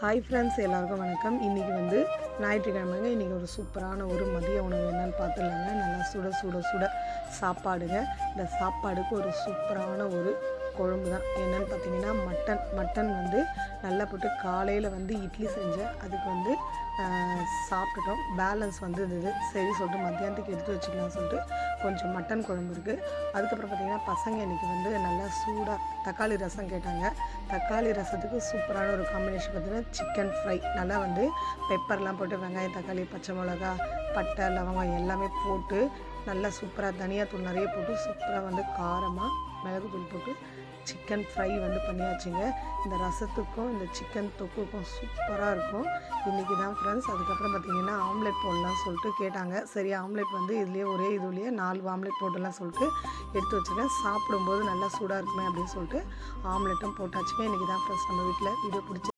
Hi friends எல்லாருக்கும் வணக்கம். இன்றைக்கி வந்து ஞாயிற்றுக்கிழமைங்க. இன்றைக்கி ஒரு சூப்பரான ஒரு மதிய உணவு என்னன்னு பார்த்துடலாங்க. நல்லா சுட சுட சுட சாப்பாடுங்க. இந்த சாப்பாடுக்கு ஒரு சூப்பரான ஒரு குழம்பு தான் என்னென்னு பார்த்தீங்கன்னா மட்டன். மட்டன் வந்து நல்லா போட்டு காலையில் வந்து இட்லி செஞ்சேன். அதுக்கு வந்து சாப்பிட்டுட்டோம். பேலன்ஸ் வந்து இருந்தது சரி சொல்லிட்டு மத்தியானத்துக்கு எடுத்து வச்சுக்கலாம் சொல்லிட்டு கொஞ்சம் மட்டன் குழம்பு இருக்குது அதுக்கப்புறம் பார்த்திங்கன்னா பசங்க இன்றைக்கி வந்து நல்லா சூடாக தக்காளி ரசம் கேட்டாங்க. தக்காளி ரசத்துக்கு சூப்பரான ஒரு காம்பினேஷன் பார்த்தீங்கன்னா சிக்கன் ஃப்ரை நல்லா வந்து பெப்பர்லாம் போட்டு வெங்காயம் தக்காளி பச்சை மிளகா பட்டை லவங்கம் எல்லாமே போட்டு நல்லா சூப்பராக தனியாத்தூள் நிறைய போட்டு சூப்பராக வந்து காரமாக மிளகுத்தூள் போட்டு சிக்கன் ஃப்ரை வந்து பண்ணியாச்சுங்க. இந்த ரசத்துக்கும் இந்த சிக்கன் தொக்குக்கும் சூப்பராக இருக்கும். இன்றைக்கி தான் ஃப்ரெண்ட்ஸ் அதுக்கப்புறம் பார்த்திங்கன்னா ஆம்லெட் போடலாம் சொல்லிட்டு கேட்டாங்க. சரி ஆம்லெட் வந்து இதுலேயே ஒரே இதுலேயே நாலு ஆம்லெட் போட்டுடலாம் சொல்லிட்டு எடுத்து வச்சுருக்கேன். சாப்பிடும்போது நல்லா சூடாக இருக்குமே அப்படின்னு சொல்லிட்டு ஆம்லெட்டும் போட்டாச்சுங்க. இன்றைக்கி தான் ஃப்ரெண்ட்ஸ் நம்ம வீட்டில் வீடியோ பிடிச்சி